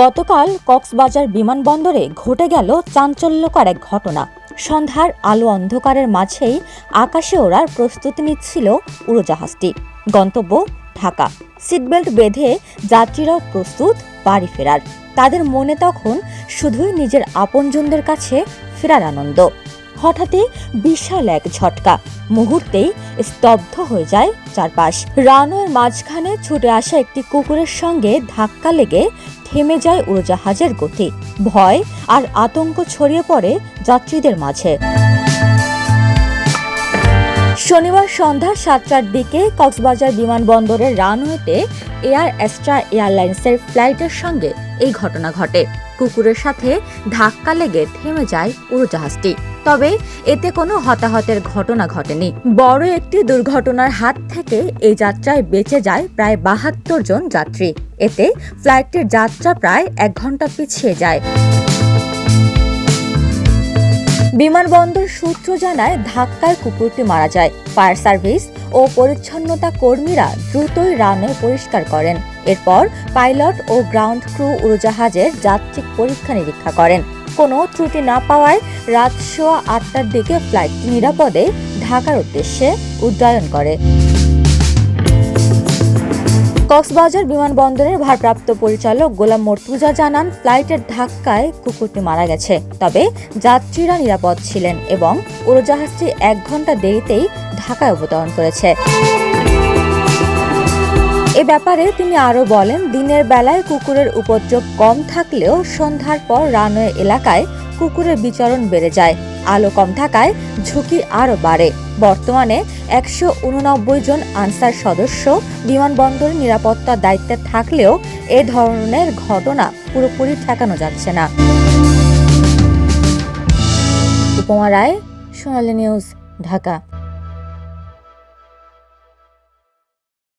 গতকাল কক্সবাজার বিমানবন্দরে ঘটে গেল চাঞ্চল্যকর এক ঘটনা। সন্ধ্যার আলো অন্ধকারের মাঝেই আকাশে ওড়ার প্রস্তুতি নিচ্ছিল উড়োজাহাজটি। গন্তব্য ঢাকা। সিটবেল্ট বেঁধে যাত্রীরাও প্রস্তুত, বাড়ি ফেরার। তাদের মনে তখন শুধুই নিজের আপনজনদের কাছে ফেরার আনন্দ। হঠাৎই বিশাল এক ঝটকা। মুহূর্তেই স্তব্ধ হয়ে যায় চারপাশ। রানওয়ের মাঝখানে ছুটে আসা একটি কুকুরের সঙ্গে ধাক্কা লেগে থেমে যায় উড়োজাহাজের গতি। ভয় আর আতঙ্ক ছড়িয়ে পড়ে যাত্রীদের মাঝে। শনিবার সন্ধ্যা সাতটার দিকে কক্সবাজার বিমানবন্দরের রানওয়েতে এয়ার এস্ট্রা এয়ারলাইন্সের ফ্লাইটের সঙ্গে এই ঘটনা ঘটে। কুকুরের সাথে ধাক্কা লেগে থেমে যায় উড়োজাহাজটি। তবে এতে কোনো হতাহতের ঘটনা ঘটেনি। বড় একটি দুর্ঘটনার হাত থেকে এই যাত্রায় বেঁচে যায় প্রায় বাহাত্তর জন যাত্রী। এতে ফ্লাইটটির যাত্রা প্রায় এক ঘণ্টা পিছিয়ে যায়। বিমানবন্দর সূত্র জানায় ধাক্কায় কুকুরটি মারা যায়। ফায়ার সার্ভিস ও পরিচ্ছন্নতা কর্মীরা দ্রুতই রানওয়ে পরিষ্কার করেন। এরপর পাইলট ও গ্রাউন্ড ক্রু উড়োজাহাজের যাত্রিক পরীক্ষা নিরীক্ষা করেন। কোনো ত্রুটি না পাওয়ায় রাত সোয়া আটটার দিকে ফ্লাইট নিরাপদে ঢাকার উদ্দেশ্যে উড্ডয়ন করে। কক্সবাজার বিমানবন্দরের ভারপ্রাপ্ত পরিচালক গোলাম মর্তুজা জানান, ফ্লাইটের ধাক্কায় কুকুরটি মারা গেছে। তবে যাত্রীরা নিরাপদ ছিলেন এবং উড়োজাহাজটি এক ঘণ্টা দেরিতেই ঢাকায় অবতরণ করেছে। এ ব্যাপারে তিনি আরও বলেন, দিনের বেলায় কুকুরের উপদ্রব কম থাকলেও সন্ধ্যার পর রানওয়ে এলাকায় কুকুরের বিচরণ বেড়ে যায়। আলো কম থাকায় ঝুঁকি আরও বাড়ে। বর্তমানে একশো উননব্বই জন আনসার সদস্য বিমানবন্দর নিরাপত্তার দায়িত্বে থাকলেও এ ধরনের ঘটনা পুরোপুরি ঠেকানো যাচ্ছে না। উপমা রায়, সোনালী নিউজ, ঢাকা।